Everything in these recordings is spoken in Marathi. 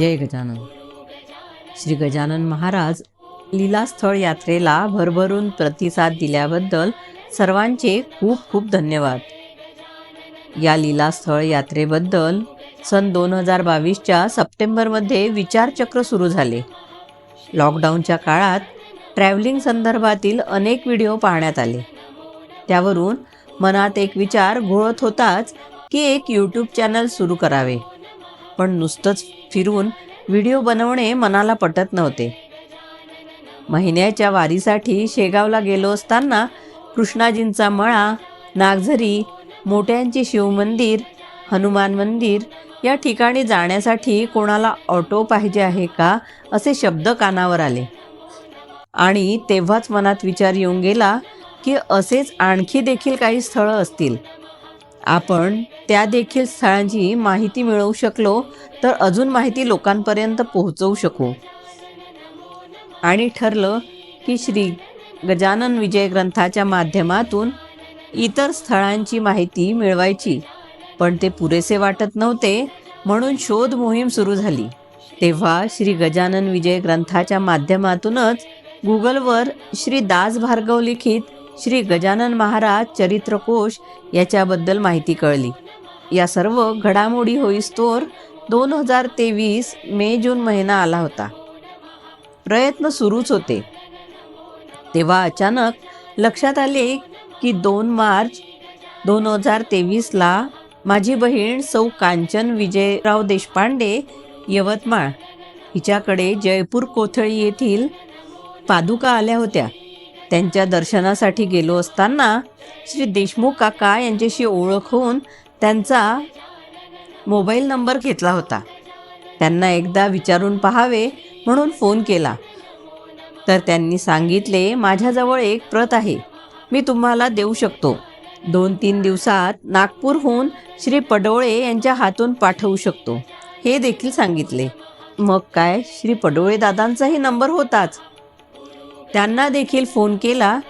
जय गजानन. श्री गजानन महाराज लीलास्थळ यात्रेला भरभरून प्रतिसाद दिल्याबद्दल सर्वांचे खूप खूप धन्यवाद. या लीलास्थळ यात्रेबद्दल सन दोन हजार बावीसच्या सप्टेंबरमध्ये विचारचक्र सुरू झाले. लॉकडाऊनच्या काळात ट्रॅव्हलिंग संदर्भातील अनेक व्हिडिओ पाहण्यात आले. त्यावरून मनात एक विचार घोळत होताच की एक यूट्यूब चॅनल सुरू करावे. पण नुसतंच फिरून व्हिडिओ बनवणे मनाला पटत नव्हते. महिन्याच्या वारीसाठी शेगावला गेलो असताना कृष्णाजींचा मळा नागझरी मोठ्यांचे शिवमंदिर हनुमान मंदिर या ठिकाणी जाण्यासाठी कोणाला ऑटो पाहिजे आहे का असे शब्द कानावर आले. आणि तेव्हाच मनात विचार येऊन गेला की असेच आणखी देखील काही स्थळं असतील. आपण त्या देखील स्थळांची माहिती मिळवू शकलो तर अजून माहिती लोकांपर्यंत पोहोचवू शकू. आणि ठरलं की श्री गजानन विजय ग्रंथाच्या माध्यमातून इतर स्थळांची माहिती मिळवायची. पण ते पुरेसे वाटत नव्हते म्हणून शोध मोहीम सुरू झाली. तेव्हा श्री गजानन विजय ग्रंथाच्या माध्यमातूनच गुगलवर श्री दास भार्गव लिखित श्री गजानन महाराज चरित्रकोश याच्याबद्दल माहिती कळली. या सर्व घडामोडी होईस्तोर दोन हजार तेवीस मे जून महिना आला होता. प्रयत्न सुरूच होते. तेव्हा अचानक लक्षात आले की दोन मार्च दोन हजार तेवीसला माझी बहीण सौ कांचन विजयराव देशपांडे यवतमाळ हिच्याकडे जयपूर कोथळी येथील पादुका आल्या होत्या. त्यांच्या दर्शनासाठी गेलो असताना श्री देशमुख काका यांच्याशी ओळख होऊन त्यांचा मोबाईल नंबर घेतला होता. त्यांना एकदा विचारून पहावे म्हणून फोन केला. तर त्यांनी सांगितले माझ्याजवळ एक प्रत आहे. मी तुम्हाला देऊ शकतो. दोन तीन दिवसात नागपूरहून श्री पडोळे यांच्या हातून पाठवू शकतो. हे देखील सांगितले. मग काय? श्री पडोळे दादांचाही नंबर होताच. त्यांना देखील फोन केला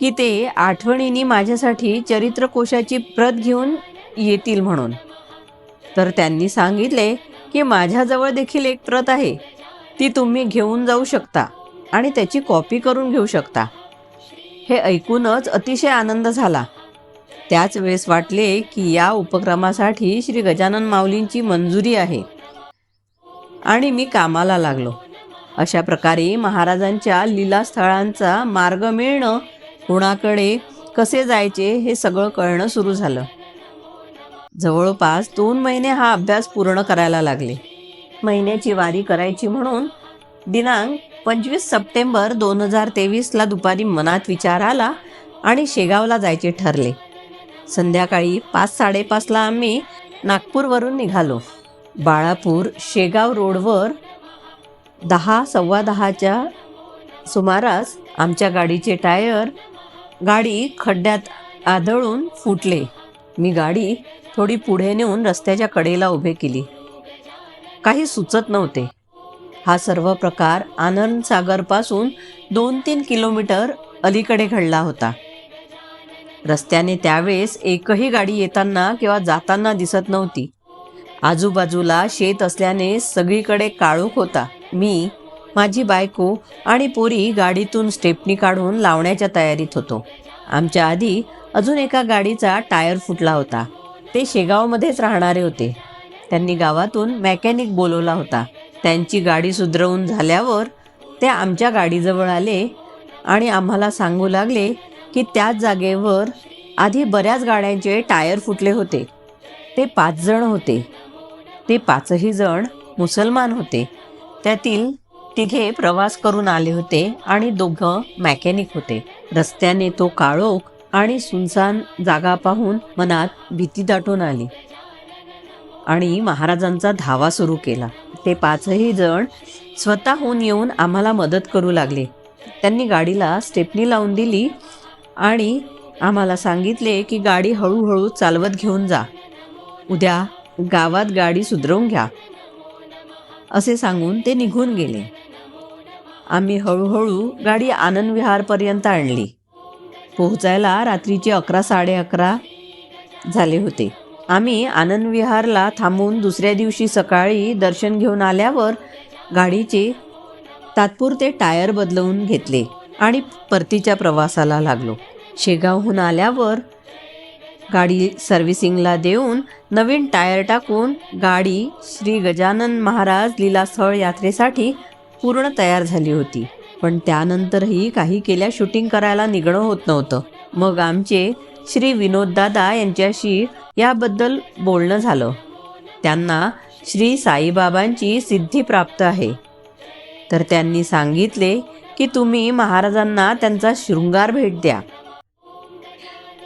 की ते आठवणीने माझ्यासाठी चरित्रकोशाची प्रत घेऊन येतील म्हणून. तर त्यांनी सांगितले की माझ्याजवळ देखील एक प्रत आहे. ती तुम्ही घेऊन जाऊ शकता आणि त्याची कॉपी करून घेऊ शकता. हे ऐकूनच अतिशय आनंद झाला. त्याच वेळेस वाटले की या उपक्रमासाठी श्री गजानन माऊलींची मंजुरी आहे. आणि मी कामाला लागलो. अशा प्रकारे महाराजांच्या लीलास्थळांचा मार्ग मिळणं कोणाकडे कसे जायचे हे सगळं कळणं सुरू झालं. जवळपास दोन महिने हा अभ्यास पूर्ण करायला लागले. महिन्याची वारी करायची म्हणून दिनांक पंचवीस सप्टेंबर दोन हजार तेवीसला दुपारी मनात विचार आला आणि शेगावला जायचे ठरले. संध्याकाळी पाच साडेपाचला आम्ही नागपूरवरून निघालो. बाळापूर शेगाव रोडवर दहा सव्वा दहाच्या सुमारास आमच्या गाडीचे टायर गाडी खड्ड्यात आदळून फुटले. मी गाडी थोडी पुढे नेऊन रस्त्याच्या कडेला उभे केली. काही सुचत नव्हते. हा सर्व प्रकार आनंद सागरपासून दोन तीन किलोमीटर अलीकडे घडला होता. रस्त्याने त्यावेळेस एकही गाडी येताना किंवा जाताना दिसत नव्हती. आजूबाजूला शेत असल्याने सगळीकडे काळोख होता. मी माझी बायको आणि पोरी गाडीतून स्टेपनी काढून लावण्याच्या तयारीत होतो. आमच्या आधी अजून एका गाडीचा टायर फुटला होता. ते शेगावमध्येच राहणारे होते. त्यांनी गावातून मेकॅनिक बोलवला होता. त्यांची गाडी सुधरवून झाल्यावर ते आमच्या गाडीजवळ आले आणि आम्हाला सांगू लागले की त्याच जागेवर आधी बऱ्याच गाड्यांचे टायर फुटले होते. ते पाच जण होते. ते पाचही जण मुसलमान होते. त्यातील तिघे प्रवास करून आले होते आणि दोघं मॅकॅनिक होते. रस्त्याने तो काळोख आणि सुनसान जागा पाहून मनात भीती दाटून आली. आणि महाराजांचा धावा सुरू केला. ते पाचही जण स्वतःहून येऊन आम्हाला मदत करू लागले. त्यांनी गाडीला स्टेपनी लावून दिली आणि आम्हाला सांगितले की गाडी हळूहळू चालवत घेऊन जा. उद्या गावात गाडी सुधरवून घ्या. असे सांगून ते निघून गेले. आम्ही हळूहळू गाडी आनंद विहारपर्यंत आणली. पोहोचायला रात्रीचे अकरा साडे अकरा झाले होते. आम्ही आनंद विहारला थांबून दुसऱ्या दिवशी सकाळी दर्शन घेऊन आल्यावर गाडीचे तात्पुरते टायर बदलवून घेतले आणि परतीच्या प्रवासाला लागलो. शेगावहून आल्यावर गाडी सर्व्हिसिंगला देऊन नवीन टायर टाकून गाडी श्री गजानन महाराज लीलास्थळ यात्रेसाठी पूर्ण तयार झाली होती. पण त्यानंतरही काही केल्या शूटिंग करायला निघणं होत नव्हतं. मग आमचे श्री विनोददादा यांच्याशी याबद्दल बोलणं झालं. त्यांना श्री साईबाबांची सिद्धी प्राप्त आहे. तर त्यांनी सांगितले की तुम्ही महाराजांना त्यांचा शृंगार भेट द्या.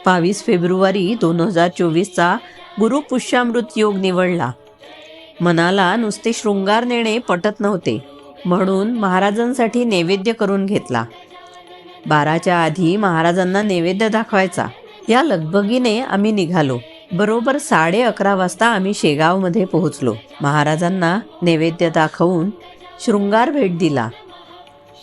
बावीस फेब्रुवारी दोन हजार चोवीसचा गुरुपुष्यामृत योग निवडला. मनाला नुसते शृंगार नेणे पटत नव्हते म्हणून महाराजांसाठी नैवेद्य करून घेतला. बाराच्या आधी महाराजांना नैवेद्य दाखवायचा. या लगबगीने आम्ही निघालो. बरोबर साडे अकरा वाजता आम्ही शेगावमध्ये पोहोचलो. महाराजांना नैवेद्य दाखवून शृंगार भेट दिला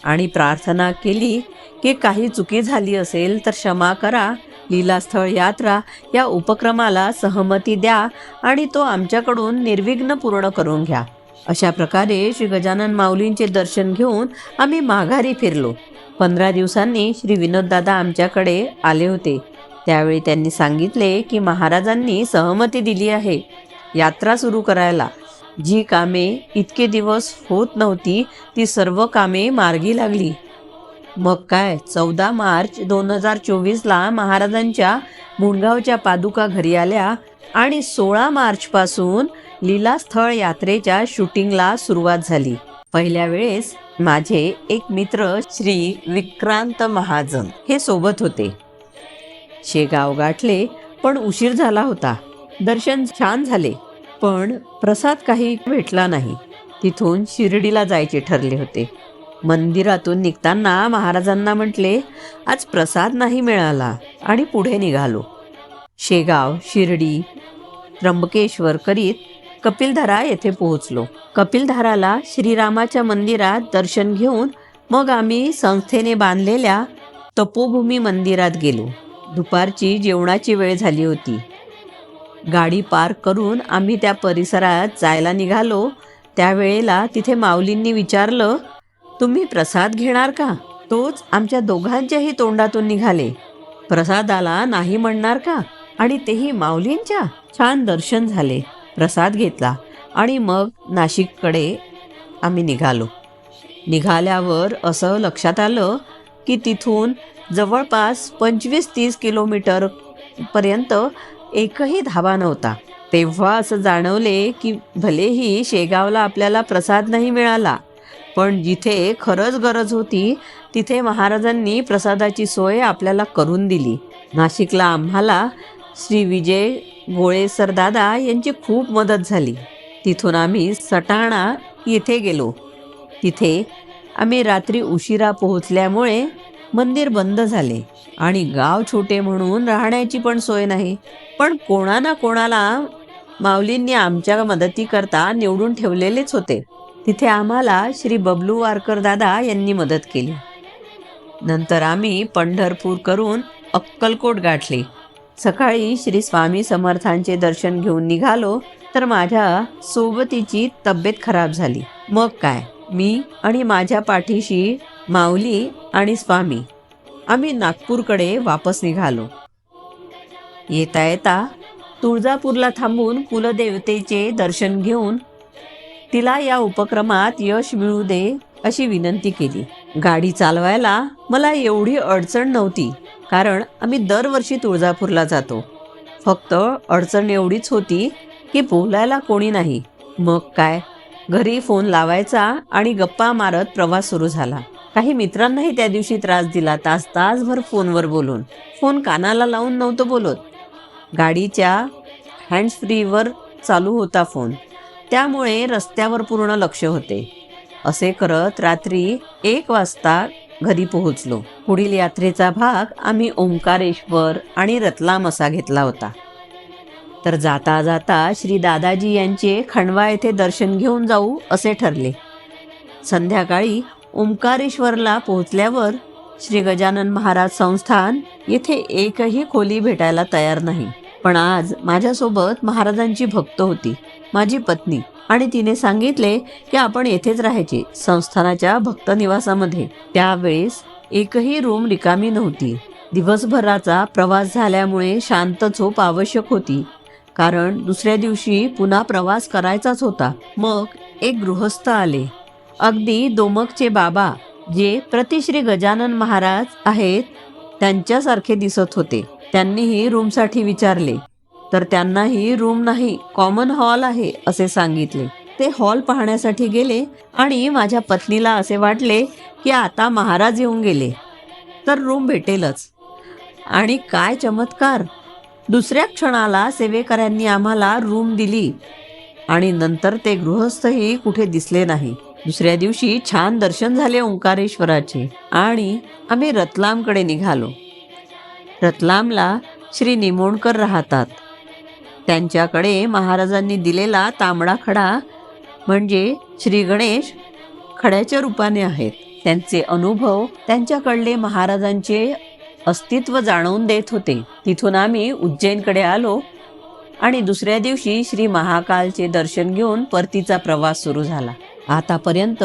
आणि प्रार्थना केली की काही चुकी झाली असेल तर क्षमा करा लीलास्थळ यात्रा या उपक्रमाला सहमती द्या आणि तो आमच्याकडून निर्विघ्न पूर्ण करून घ्या. अशा प्रकारे श्री गजानन माऊलींचे दर्शन घेऊन आम्ही माघारी फिरलो. पंधरा दिवसांनी श्री विनोददादा आमच्याकडे आले होते. त्यावेळी त्यांनी सांगितले की महाराजांनी सहमती दिली आहे. यात्रा सुरू करायला. जी कामे इतके दिवस होत नव्हती ती सर्व कामे मार्गी लागली. मग काय? चौदा मार्च दोन हजार चोवीसला महाराजांच्या मुंडगावच्या पादुका घरी आल्या आणि सोळा मार्चपासून लीलास्थळ यात्रेच्या शूटिंगला सुरुवात झाली. पहिल्या वेळेस माझे एक मित्र श्री विक्रांत महाजन हे सोबत होते. शेगाव गाठले पण उशीर झाला होता. दर्शन छान झाले पण प्रसाद काही भेटला नाही. तिथून शिर्डीला जायचे ठरले होते. मंदिरातून निघताना महाराजांना म्हटले आज प्रसाद नाही मिळाला आणि पुढे निघालो. शेगाव शिर्डी त्र्यंबकेश्वर करीत कपिलधारा येथे पोहोचलो. कपिलधाराला श्रीरामाच्या मंदिरात दर्शन घेऊन मग आम्ही संस्थेने बांधलेल्या तपोभूमी मंदिरात गेलो. दुपारची जेवणाची वेळ झाली होती. गाडी पार्क करून आम्ही त्या परिसरात जायला निघालो. त्यावेळेला तिथे माऊलींनी विचारलं तुम्ही प्रसाद घेणार का? तोच आमच्या दोघांच्याही तोंडातून निघाले. प्रसादाला नाही म्हणणार का? आणि तेही माऊलींच्या? छान दर्शन झाले. प्रसाद घेतला. आणि मग नाशिककडे आम्ही निघालो. निघाल्यावर असं लक्षात आलं की तिथून जवळपास पंचवीस तीस किलोमीटर पर्यंत एकही धाबा नव्हता. तेव्हा असं जाणवले की भलेही शेगावला आपल्याला प्रसाद नाही मिळाला. पण जिथे खरंच गरज होती तिथे महाराजांनी प्रसादाची सोय आपल्याला करून दिली. नाशिकला आम्हाला श्री विजय गोळेसर दादा यांची खूप मदत झाली. तिथून आम्ही सटाणा येथे गेलो. तिथे आम्ही रात्री उशिरा पोहोचल्यामुळे मंदिर बंद झाले आणि गाव छोटे म्हणून राहण्याची पण सोय नाही. पण कोणा ना कोणाला माऊलींनी आमच्या मदतीकरता निवडून ठेवलेलेच होते. तिथे आम्हाला श्री बबलू वारकर दादा यांनी मदत केली. नंतर आम्ही पंढरपूर करून अक्कलकोट गाठले. सकाळी श्री स्वामी समर्थांचे दर्शन घेऊन निघालो तर माझ्या सोबतीची तब्येत खराब झाली. मग काय? मी आणि माझ्या पाठीशी माऊली आणि स्वामी. आम्ही नागपूरकडे वापस निघालो. येता येता तुळजापूरला थांबून कुलदेवतेचे दर्शन घेऊन तिला या उपक्रमात यश मिळू दे अशी विनंती केली. गाडी चालवायला मला एवढी अडचण नव्हती कारण आम्ही दरवर्षी तुळजापूरला जातो. फक्त अडचण एवढीच होती की बोलायला कोणी नाही. मग काय? घरी फोन लावायचा आणि गप्पा मारत प्रवास सुरू झाला. काही मित्रांनाही त्या दिवशी त्रास दिला तास तासभर फोनवर बोलून. फोन कानाला लावून नव्हतं बोलत. गाडीच्या हँड्स फ्रीवर चालू होता फोन. त्यामुळे रस्त्यावर पूर्ण लक्ष होते. असे करत रात्री एक वाजता घरी पोहोचलो. पुढील यात्रेचा भाग आम्ही ओंकारेश्वर आणि रतलाम असा घेतला होता. तर जाता जाता श्री दादाजी यांचे खंडवा येथे दर्शन घेऊन जाऊ असे ठरले. संध्याकाळी ओंकारेश्वरला पोहोचल्यावर श्री गजानन महाराज संस्थान येथे एकही खोली भेटायला तयार नाही. पण आज माझ्यासोबत महाराजांची भक्त होती. माझी पत्नी. आणि तिने सांगितले की आपण येथेच राहायचे संस्थानाच्या भक्तनिवासामध्ये. त्यावेळेस एकही रूम रिकामी नव्हती. दिवसभराचा प्रवास झाल्यामुळे शांत झोप आवश्यक होती. कारण दुसऱ्या दिवशी पुन्हा प्रवास करायचाच होता. मग एक गृहस्थ आले. अगदी दोमकचे बाबा जे प्रतिश्री गजानन महाराज आहेत त्यांच्यासारखे दिसत होते. त्यांनीही रूमसाठी विचारले. तर त्यांनाही रूम नाही कॉमन हॉल आहे असे सांगितले. ते हॉल पाहण्यासाठी गेले आणि माझ्या पत्नीला असे वाटले की आता महाराज येऊन गेले. तर रूम भेटेलच. आणि काय चमत्कार! दुसऱ्या क्षणाला सेवेकऱ्यांनी आम्हाला रूम दिली आणि नंतर ते गृहस्थही कुठे दिसले नाही. दुसऱ्या दिवशी छान दर्शन झाले ओंकारेश्वराचे आणि आम्ही रतलामकडे निघालो. रतलामला श्री निमोणकर राहतात. त्यांच्याकडे महाराजांनी दिलेला तांबडा खडा म्हणजे श्री गणेश खड्याच्या रूपाने आहेत. त्यांचे अनुभव त्यांच्याकडले महाराजांचे अस्तित्व जाणवून देत होते. तिथून आम्ही उज्जैनकडे आलो आणि दुसऱ्या दिवशी श्री महाकालचे दर्शन घेऊन परतीचा प्रवास सुरू झाला. आतापर्यंत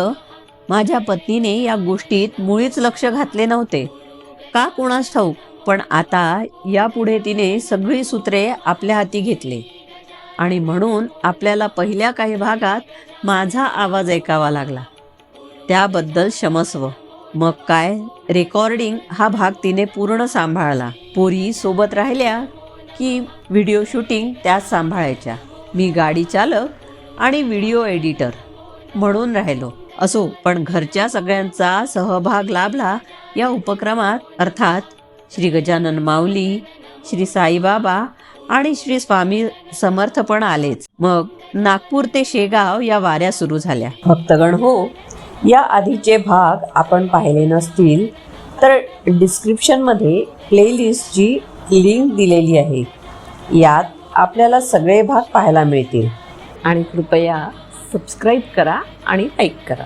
माझ्या पत्नीने या गोष्टीत मुळीच लक्ष घातले नव्हते. का कोणास ठाऊक? पण आता यापुढे तिने सगळी सूत्रे आपल्या हाती घेतले. आणि म्हणून आपल्याला पहिल्या काही भागात माझा आवाज ऐकावा लागला. त्याबद्दल क्षमस्व. मग काय? रेकॉर्डिंग हा भाग तिने पूर्ण सांभाळला. पोरी सोबत राहिल्या की व्हिडिओ शूटिंग त्याच सांभाळायच्या. मी गाडी चालक आणि व्हिडिओ एडिटर म्हणून राहिलो. असो पण घरच्या सगळ्यांचा सहभाग लाभला या उपक्रमात. अर्थात श्री गजानन माऊली श्री साईबाबा आणि श्री स्वामी समर्थ पण आलेच. मग नागपूर ते शेगाव या वाऱ्या सुरू झाल्या. भक्तगण हो या आधीचे भाग आपण पाहिले नसतील तर डिस्क्रिप्शनमध्ये प्लेलिस्टची लिंक दिलेली आहे. यात आपल्याला सगळे भाग पाहायला मिळतील. आणि कृपया सबस्क्राईब करा आणि लाईक करा.